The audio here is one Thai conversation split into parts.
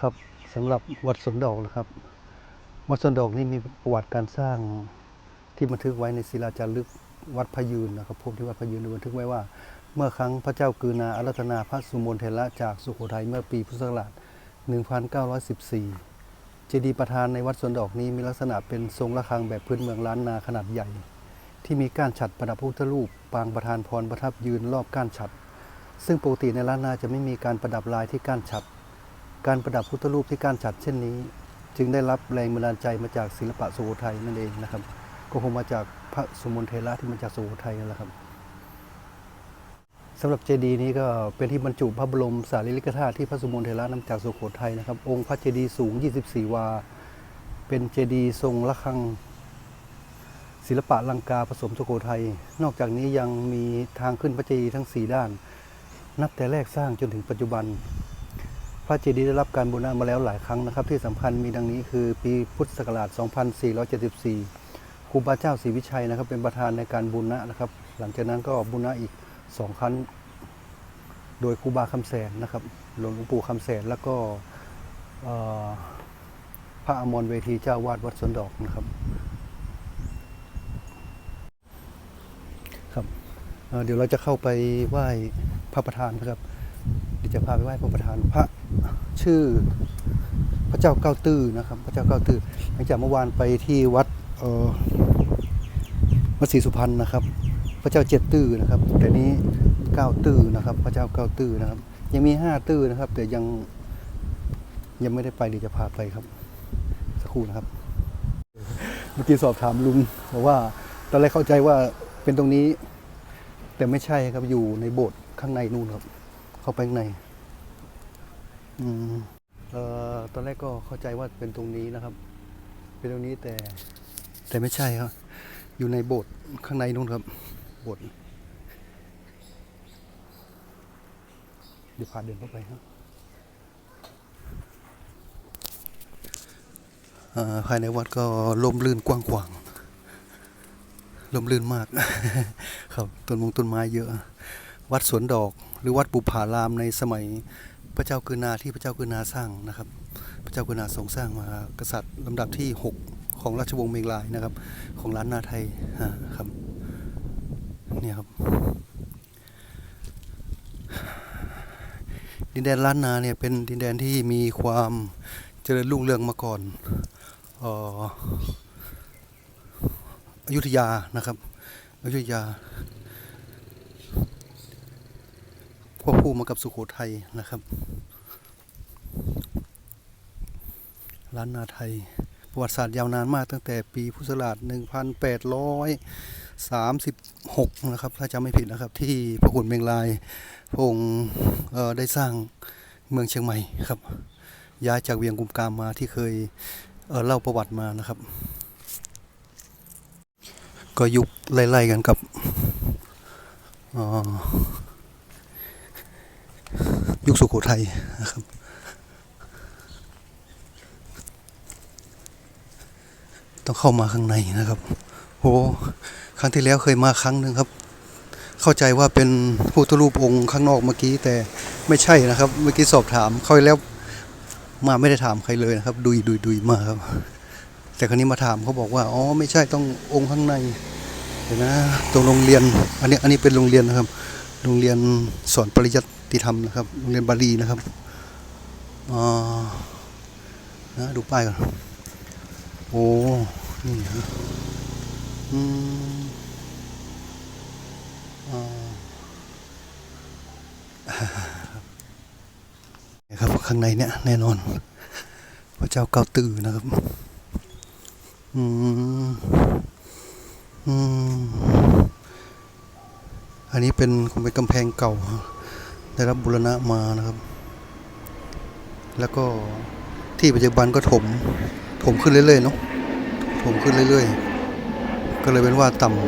ครับสำหรับวัดสวนดอกนะครับ วัดสวนดอกนี่มีประวัติการสร้างที่บันทึกไว้ในศิลาจารึกวัดพยืนนะครับพบที่วัดพยืนบันทึกไว้ว่า เมื่อครั้งพระเจ้ากือนาอารัธนาพระสุมนเทระจากสุโขทัยเมื่อปีพุทธศักราช 1914 เจดีย์ประธานในวัดสวนดอกนี้มีลักษณะเป็นทรงระฆังแบบพื้นเมืองล้านนาขนาดใหญ่ ที่มีก้านฉัดประดับพุทธรูป ปางประธานพรประทับยืนรอบก้านฉัด ซึ่งปกติในล้านนาจะไม่มีการประดับลายที่ก้านฉัด การประดับพุทธรูปที่กานฉัดเช่นนี้ จึงได้รับแรงบันดาลใจมาจากศิลปะสุโขทัยนั่นเองนะครับ ก็คงมาจากพระสุมนเทระที่มาจากสุโขทัยนั่นแหละครับสำหรับเจดีย์นี้ก็เป็นที่บรรจุพระบรมสารีริกธาตุที่พระสุมนเทระนำจากสุโขทัยนะครับ องค์พระเจดีย์สูง 24 วา เป็นเจดีย์ทรงระฆัง ศิลปะลังกาผสมสุโขทัย นอกจากนี้ยังมีทางขึ้นพระเจดีย์ทั้ง 4 ด้าน นับแต่แรกสร้างจนถึงปัจจุบัน ระเจดีย์ได้รับการบูรณะมาแล้วหลายครั้งนะครับ ที่สำคัญมีดังนี้คือปีพุทธศักราช 2474 ครูบาเจ้าศรีวิชัยนะครับ เป็นประธานในการบูรณะนะครับ หลังจากนั้นก็บูรณะอีกสองครั้ง โดยครูบาคำแสนนะครับ หลวงปู่คำแสนแล้วก็พระอมรเวทีเจ้าวาดวัดสวนดอกนะครับครับเเดี๋ยวเราจะเข้าไปไหว้พระประธานนะครับ เดี๋ยวจะพาไปไหว้พระประธานพระชื่อพระเจ้าเก้าตื้อนะครับ พระเจ้าเก้าตื้อหลังจากเมื่อวานไปที่วัดเออวัดศรีสุพรรณนะครับ พระเจ้าเจ็ดตื้อนะครับแต่นี้เก้าตื้อนะครับ พระเจ้าเก้าตื้อนะครับ ยังมีห้าตื้อนะครับ แต่ยังยังไม่ได้ไปเดี๋ยวจะพาไปครับ สักครู่นะครับ เมื่อกี้สอบถามลุงบอกว่าตอนแรกเข้าใจว่าเป็นตรงนี้ แต่ไม่ใช่ครับอยู่ในโบสถ์ข้างในนู่นครับ เข้าไปข้างในอืมเอ่อตอนแรกก็เข้าใจว่าเป็นตรงนี้นะครับ เป็นตรงนี้แต่แต่ไม่ใช่ครับ อยู่ในโบสถ์ข้างในนู่นครับ โบสถ์เดี๋ยวพาเดินเข้าไปครับภายในวัดก็ล่มลื่นกว้างขวางล่มลื่นมาก ครับต้นมงต้นไม้เยอะ วัดสวนดอก หรือวัดบุพารามในสมัยพระเจ้ากือนาที่พระเจ้ากือนาสร้างนะครับ พระเจ้ากือนาทรงสร้างมากษัตริย์ลำดับที่ 6 ของราชวงศ์เมงลายนะครับ ของล้านนาไทยครับเนี่ยครับ ดินแดนล้านนาเนี่ยเป็นดินแดนที่มีความเจริญรุ่งเรืองมาก่อนอ่ออยุธยานะครับอยุธยา ควบคู่มากับสุโขทัยนะครับล้านนาไทย ประวัติศาสตร์ยาวนานมากตั้งแต่ปีพุทธศักราช 1836 นะครับ ถ้าจำไม่ผิดนะครับ ที่พระขุนเมงลายพระองค์ได้สร้างเมืองเชียงใหม่ครับ ย้ายจากเวียงกุมกามมาที่เคยเเล่าประวัติมานะครับ ก็ยุคไล่ๆกันกับอ่อ ยุคสุโขทัยนะครับต้องเข้ามาข้างในนะครับโหครั้งที่แล้วเคยมาครั้งหนึ่งครับ เข้าใจว่าเป็นพุทธรูปองค์ข้างนอกเมื่อกี้แต่ไม่ใช่นะครับ เมื่อกี้สอบถามเขาวที่แล้วมาไม่ได้ถามใครเลยนะครับ ดุยดุยดุยมาครับ แต่ครั้นี้มาถามเขาบอกว่าอ๋อไม่ใช่ต้ององค์ข้างในเดี๋ยวนะตรงโรงเรียน อันนี้อันนี้เป็นโรงเรียนนะครับ โรงเรียนสอนปริยัติ ธรรมนะครับโรงเรียนบาลีนะครับอ่านะดูป้ายก่อนโอ้นี่ฮะอืมอ่าครับข้างในเนี่ยแน่นอน พระเจ้าเก้าตื่อนะครับ อืมอืมอันนี้เป็นคงเป็นกำแพงเก่า ได้รับบุรณะมานะครับ แล้วก็ที่ปัจจุบันก็ถมถมขึ้นเรื่อยๆเนาะถมขึ้นเรื่อยๆ ก็เลยเป็นว่าต่ำ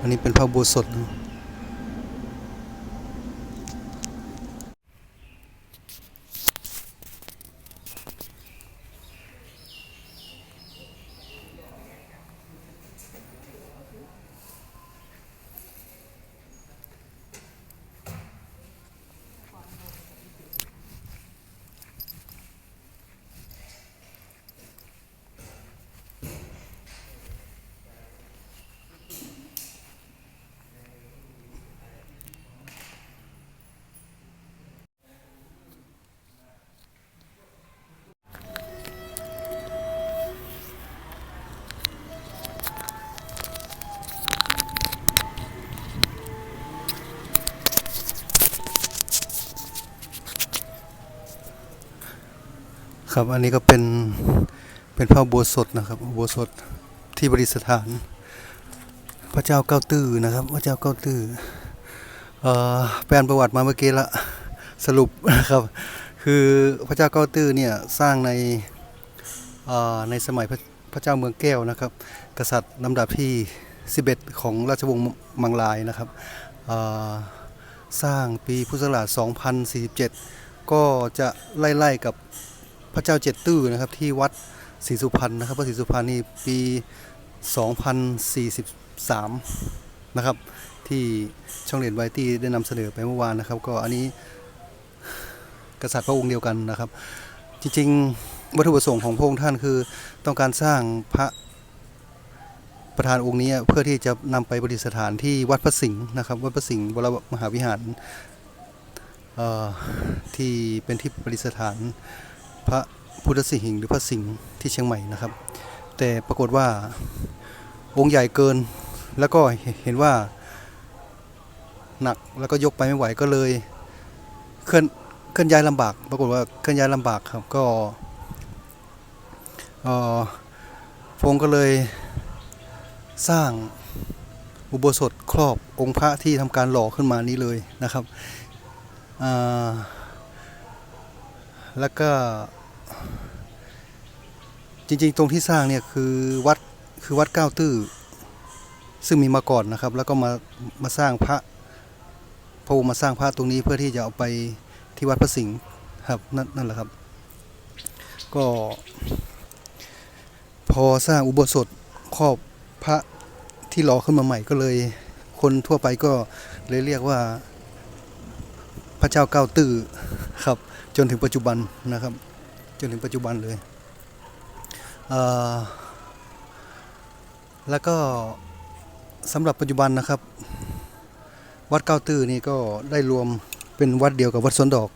อันนี้เป็นพระอุโบสถนะ ครับอันนี้ก็เป็นเป็นพระโบสถนะครับโบสถที่ประดิษฐาน พระเจ้าเก้าตื้อนะครับ พระเจ้าเก้าตื้อเอ่อแปลนประวัติมาเมื่อกี้ละสรุปนะครับ คือพระเจ้าเก้าตื้อเนี่ยสร้างในในสมัยพระพระเจ้าเมืองแก้วนะครับ กษัตริย์ลำดับที่ 11 ของราชวงศ์มังลายนะครับสร้างปีพุทธศักราช 2047 ก็จะไล่ๆกับ พระเจ้าเจ็ดตื้อนะครับที่วัดศรีสุพรรณนะครับพระศรีสุพรรณนี่ปี 2043 นะครับ ที่ช่องเรียนไวที่ได้นำเสนอไปเมื่อวานนะครับ ก็อันนี้กษัตริย์พระองค์เดียวกันนะครับ จริงๆ วัตถุประสงค์ของพระองค์ท่านคือต้องการสร้างพระประธานองค์นี้เพื่อที่จะนำไปประดิษฐานที่วัดพระสิงห์นะครับ วัดพระสิงห์วรมหาวิหารที่เป็นที่ประดิษฐาน พระพุทธสิหิงค์หรือพระสิงห์ที่เชียงใหม่นะครับ แต่ปรากฏว่าองค์ใหญ่เกินแล้วก็เห็นว่าหนักแล้วก็ยกไปไม่ไหวก็เลยเคลื่อนเคลื่อนย้ายลำบาก ปรากฏว่าเคลื่อนย้ายลำบากครับก็เอ่อพงค์ก็เลยสร้างอุโบสถครอบองค์พระที่ทำการหล่อขึ้นมานี้เลยนะครับอ่า แล้วก็ จริงๆ ตรงที่สร้างเนี่ยคือวัดคือวัดเก้าตื้อซึ่งมีมาก่อนนะครับ แล้วก็มามาสร้างพระพระองค์มาสร้างพระตรงนี้เพื่อที่จะเอาไปที่วัดพระสิงห์ครับนั่นนั่นแหละครับ ก็พอสร้างอุโบสถครอบพระที่หล่อขึ้นมาใหม่ก็เลย คนทั่วไปก็เลยเรียกว่าพระเจ้าเก้าตื้อ ครับ จนถึงปัจจุบันนะครับ จนถึงปัจจุบันเลยเแล้วก็สำหรับปัจจุบันนะครับ วัดเก้าตื้อนี่ก็ได้รวมเป็นวัดเดียวกับวัดสวนดอก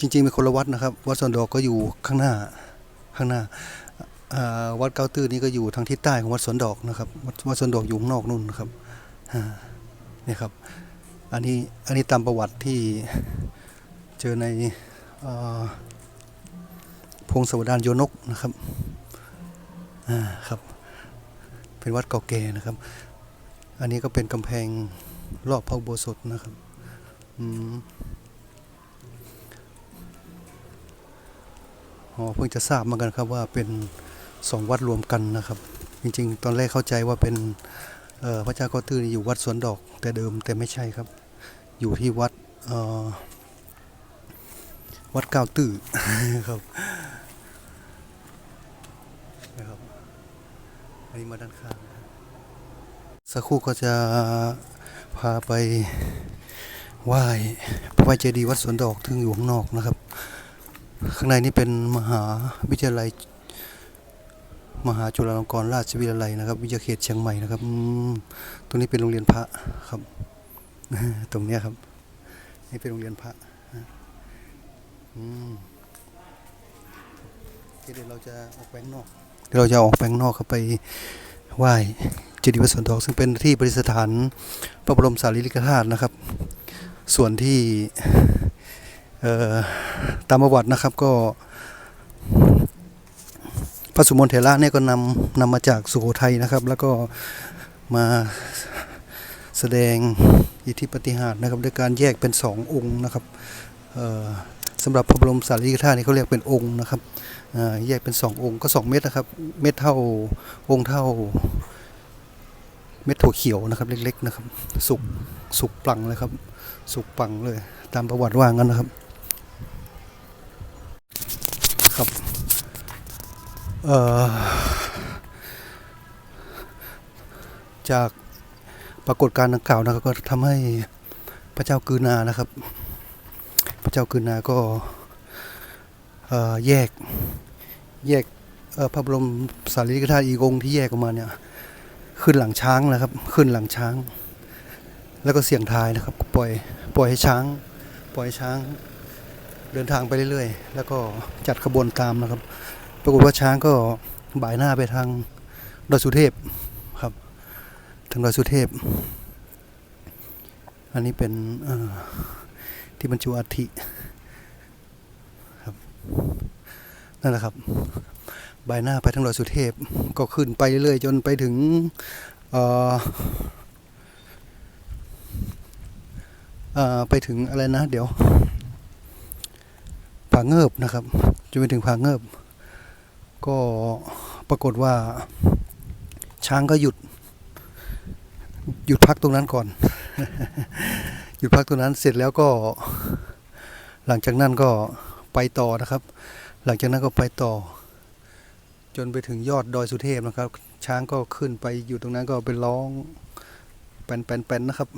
จริงๆเป็นคนละวัดนะครับ วัดสวนดอกก็อยู่ข้างหน้าข้างหน้าวัดเก้าตื้อนี่ก็อยู่ทางทิศใต้ของวัดสวนดอกนะครับ วัดวัดสวนดอกอยู่ข้างนอกนู่นนะครับนี่ครับ อันนี้อันนี้ตามประวัติที่เจอใน พงศวดารโยนกนะครับอ่าครับ เป็นวัดเก่าแก่นะครับ อันนี้ก็เป็นกำแพงรอบพระอุโบสถนะครับอืมอ๋อเพิ่งจะทราบมือนกันครับว่าเป็นสองวัดรวมกันนะครับ จริงๆ ตอนแรกเข้าใจว่าเป็นพระเจ้าก็ตื้ออยู่วัดสวนดอกแต่เดิมแต่ไม่ใช่ครับ อยู่ที่วัดเอ่อ วัดเก้าตื้อครับนะครับ อันนี้มาด้านข้างสักครู่ก็จะพาไปไหว้พระไหว้เจดีย์วัดสวนดอกซึ่งอยู่ข้างนอกนะครับ ข้างในนี่เป็นมหาวิทยาลัย มหาจุฬาลงกรณราชวิทยาลัยนะครับ วิทยาเขตเชียงใหม่นะครับตรงนี้เป็นโรงเรียนพระครับ ตรงนี้ครับ นี่เป็นโรงเรียนพระ เคเดี๋ยวเราจะออกไปงนอกเดี๋ยวเราจะออกไปงนอกครับไปไหว้เจดีย์วัดสวนดอกซึ่งเป็นที่ประดิษฐานพระบรมสารีริกธาตุนะครับ ส่วนที่เอ่อตามประวัตินะครับก็ พระสุมนเถระเนี่ยก็นำนำมาจากสุโขทัยนะครับ แล้วก็มาแสดงอิทธิปฏิหารนะครับด้วยการแยกเป็นสององค์นะครับ สำหรับพระบรมสารีริกธาตุนี่เขาเรียกเป็นองค์นะครับแยกเป็นสององค์ก็สองเม็ดนะครับ เม็ดเท่าองค์เท่า เม็ดถั่วเขียวนะครับ เล็กๆนะครับ สุกสุกปังเลยครับ สุกปังเลย ตามประวัติว่างั้นนะครับครับจากปรากฏการณ์ดังกล่าวนะครับก็ทำให้พระเจ้ากือนานะครับ พระเจ้ากือนาก็แยกแยกพระบรมสารีริกธาตุอีกองที่แยกออกมาเนี่ยขึ้นหลังช้างนะครับ ขึ้นหลังช้าง แล้วก็เสียงทายนะครับ ปล่อยปล่อยให้ช้าง ปล่อยให้ช้างเดินทางไปเรื่อยๆ แล้วก็จัดขบวนตามนะครับ ปรากฏว่าช้างก็บ่ายหน้าไปทางดอยสุเทพครับทางดอยสุเทพ อันนี้เป็นเอ่อ ที่บรรจุอัฐิครับนั่นแหละครับใบหน้าไปทั้งดอยสุเทพก็ขึ้นไปเรื่อยๆจนไปถึงอ่อเอ่อไปถึงอะไรนะ เดี๋ยวผาเงิบนะครับจนไปถึงผาเงิบ ก็ปรากฏว่า ช้างก็หยุด หยุดพักตรงนั้นก่อน ยุดพักตรงนั้นเสร็จแล้วก็ หลังจากนั้นก็ไปต่อนะครับ หลังจากนั้นก็ไปต่อ จนไปถึงยอดดอยสุเทพนะครับ ช้างก็ขึ้นไปอยู่ตรงนั้นก็ไปร้องแป้นๆๆนะครับ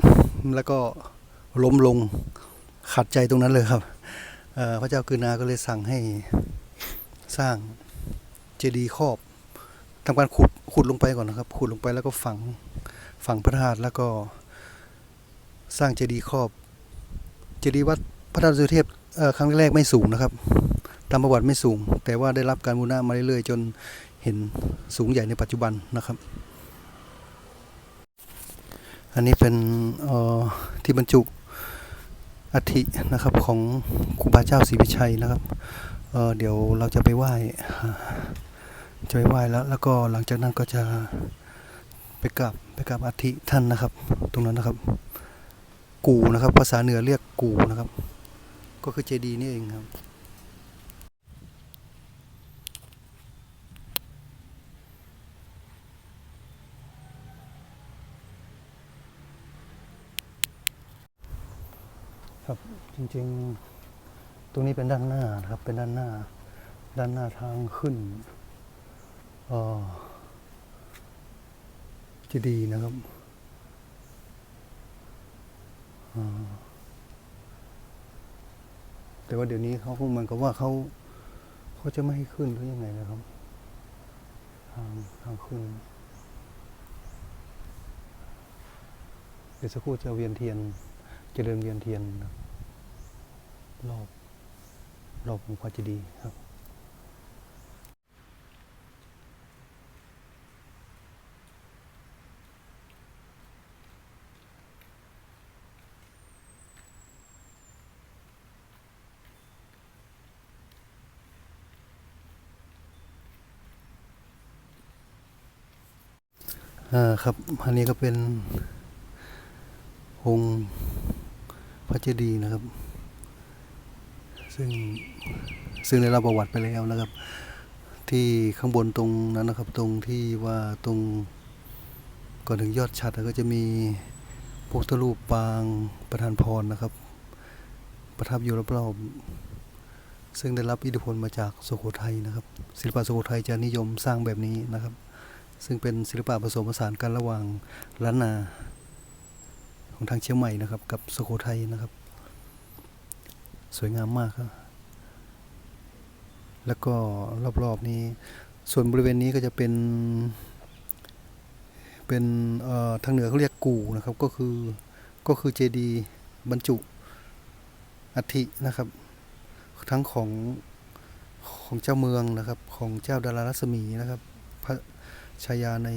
แล้วก็ล้มลงขัดใจตรงนั้นเลยครับพระเจ้ากือนาก็เลยสั่งให้สร้างเจดีย์ครอบทำการขุดขุดลงไปก่อนนะครับ ขุดลงไปแล้วก็ฝังฝังพระธาตุแล้วก็ สร้างเจดีย์ครอบ เจดีย์วัดพระธาตุสุเทพครั้งแรกไม่สูงนะครับ ตามประวัติไม่สูง แต่ว่าได้รับการบูรณะมาเรื่อยๆ จนเห็นสูงใหญ่ในปัจจุบันนะครับ อันนี้เป็นออที่บรรจุอัฐินะครับของครูบาเจ้าศรีวิชัยนะครับเเดี๋ยวเราจะไปไหว้จะไปไหว้แล้ว แล้วก็หลังจากนั้นก็จะไปกราบไปกราบอัฐิท่านนะครับ ตรงนั้นนะครับ กูนะครับ ภาษาเหนือเรียกกูนะครับ ก็คือเจดีนี่เองครับ ครับจริงๆ ตรงนี้เป็นด้านหน้านะครับ เป็นด้านหน้า ด้านหน้าทางขึ้นเอ่อจะดีนะครับอ่า แต่ว่าเดี๋ยวนี้เขาคงเหมือนกับว่าเขาเขาจะไม่ให้ขึ้นหรือยังไงนะครับทางทางขึ้นเดี๋ยวสักครู่จะเวียนเทียนจะเจริญเวียนเทียนนะรับรอบรอบองค์พระเจดีย์ครับ อ่าครับ อันนี้ก็เป็นองค์พระเจดีย์นะครับ ซึ่งซึ่งได้รับประวัติไปแล้วนะครับ ที่ข้างบนตรงนั้นนะครับ ตรงที่ว่าตรงก่อนถึงยอดฉัดก็จะมีพระพุทธรูปปางประธานพรนะครับ ประทับอยู่รอบๆซึ่งได้รับอิทธิพลมาจากสุโขทัยนะครับ ศิลปะสุโขทัยจะนิยมสร้างแบบนี้นะครับ ซึ่งเป็นศิลปะผสมผสานกันระหว่างล้านนาของทางเชียงใหม่นะครับ กับสุโขทัยนะครับ สวยงามมากครับ แล้วก็รอบๆนี้ ส่วนบริเวณนี้ก็จะเป็น เป็นทางเหนือเขาเรียกกูนะครับ ก็คือก็คือเจดีบรรจุอัฐินะครับ ทั้งของของเจ้าเมืองนะครับ ของเจ้าดารารัศมีนะครับ ชายาใน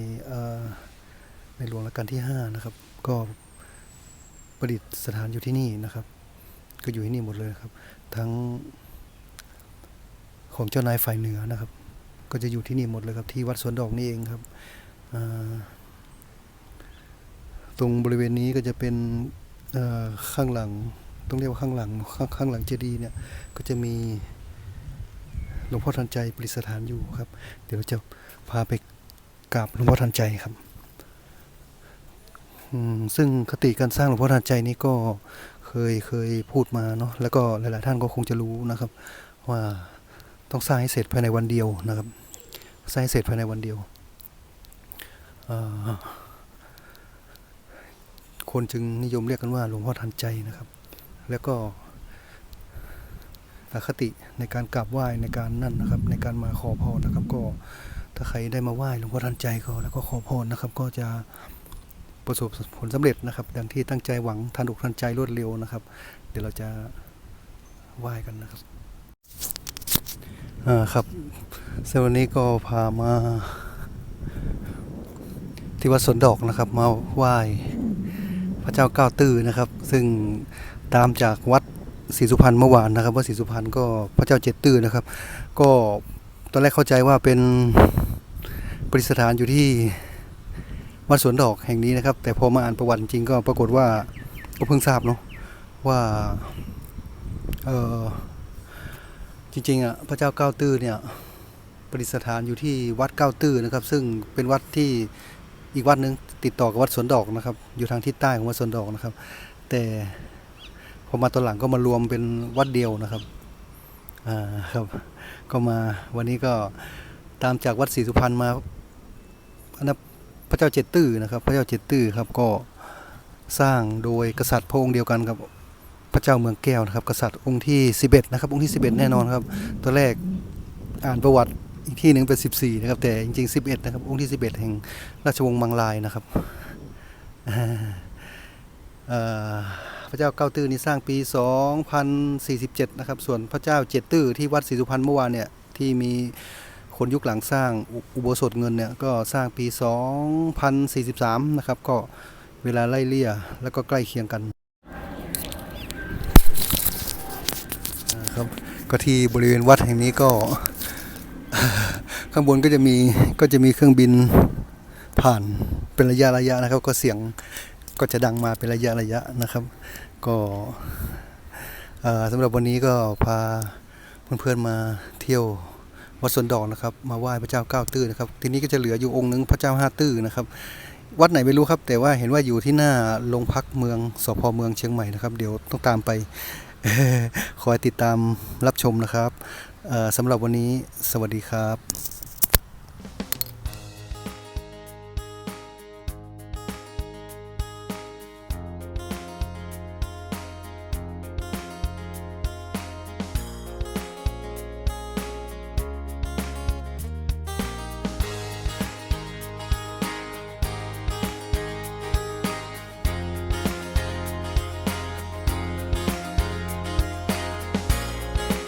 ในหลวงรัชกาลที่ 5 นะครับ ก็ประดิษฐานอยู่ที่นี่นะครับ ก็อยู่ที่นี่หมดเลยครับ ทั้งของเจ้านายฝ่ายเหนือนะครับ ก็จะอยู่ที่นี่หมดเลยครับ ที่วัดสวนดอกนี่เองครับตรงบริเวณนี้ก็จะเป็นข้างหลังต้องเรียกว่าข้างหลังข้างข้างหลังเจดีย์เนี่ยก็จะมีหลวงพ่อทันใจประดิษฐานอยู่ครับ เดี๋ยวจะพาไป กราบหลวงพ่อทันใจครับซึ่งคติการสร้างหลวงพ่อทันใจนี้ก็เคยเคยพูดมาเนาะแล้วก็หลาย ๆ ท่านก็คงจะรู้นะครับ ว่าต้องสร้างให้เสร็จภายในวันเดียวนะครับสร้างให้เสร็จภายในวันเดียวคนจึงนิยมเรียกกันว่าหลวงพ่อทันใจนะครับ แล้วก็อคติในการกราบไหว้ในการนั่นนะครับ ในการมาขอพรนะครับก็ ถ้าใครได้มาไหว้หลวงพ่อทันใจก็แล้วก็ขอพรนะครับ ก็จะประสบผลสำเร็จนะครับ ดังที่ตั้งใจหวังทันอกทันใจรวดเร็วนะครับ เดี๋ยวเราจะไหว้กันนะครับอ่าครับเซวันนี้ก็พามา ที่วัดสวนดอกนะครับ มาไหว้พระเจ้าเก้าตื้อนะครับ ซึ่งตามจากวัดศรีสุพรรณเมื่อวานนะครับวัดศรีสุพรรณก็พระเจ้าเจ็ดตื้อนะครับ ก็ตอนแรกเข้าใจว่าเป็น ประดิษฐานอยู่ที่วัดสวนดอกแห่งนี้นะครับ แต่พอมาอ่านประวัติจริงก็ปรากฏว่าก็เพิ่งทราบเนาะว่าเออจริงๆอะพระเจ้าเก้าตื้อเนี่ยประดิษฐานอยู่ที่วัดเก้าตื้อนะครับ ซึ่งเป็นวัดที่อีกวัดหนึ่งติดต่อกับวัดสวนดอกนะครับ อยู่ทางทิศใต้ของวัดสวนดอกนะครับ แต่พอมาตอนหลังก็มารวมเป็นวัดเดียวนะครับอ่าครับ ก็มาวันนี้ก็ตามจากวัดศรีสุพรรณมา อันนั้นพระเจ้าเจตื้อนะครับ พระเจ้าเจตื้อครับก็สร้างโดยกษัตริย์พระองค์เดียวกันครับพระเจ้าเมืองแก้วนะครับ กษัตริย์องค์ที่ 11 นะครับ องค์ที่ 11 แน่นอนครับ ตัวแรกอ่านประวัติอีกที่หนึ่งเป็น 14 นะครับ แต่จริงๆ 11 นะครับ องค์ที่ 11 แห่งราชวงศ์มังลายนะครับพระเจ้าเก้าตื้อนี่สร้างปี 2047 นะครับ ส่วนพระเจ้าเจ็ดตื้อที่วัดศรีสุพรรณเมื่อวานเนี่ยที่มี คนยุคหลังสร้างอุอุโบสถเงินเนี่ยก็สร้างปี 2043 นะครับ ก็เวลาไล่เลี่ยแล้วก็ใกล้เคียงกันนะครับก็ที่บริเวณวัดแห่งนี้ก็ ข้างบนก็จะมีก็จะมีเครื่องบินผ่านเป็นระยะระยะนะครับ ก็เสียงก็จะดังมาเป็นระยะระยะนะครับ ก็สำหรับวันนี้ก็พาเพื่อนๆมาเที่ยว วัดสวนดอกนะครับ มาไหว้พระเจ้าเก้าตื้อนะครับ ทีนี้ก็จะเหลืออยู่องค์หนึงพระเจ้าห้าตื้อนะครับ วัดไหนไม่รู้ครับ แต่ว่าเห็นว่าอยู่ที่หน้าโรงพักเมืองสพเมืองเชียงใหม่นะครับ เดี๋ยวต้องตามไปคอยติดตามรับชมนะครับสำหรับวันนี้สวัสดีครับ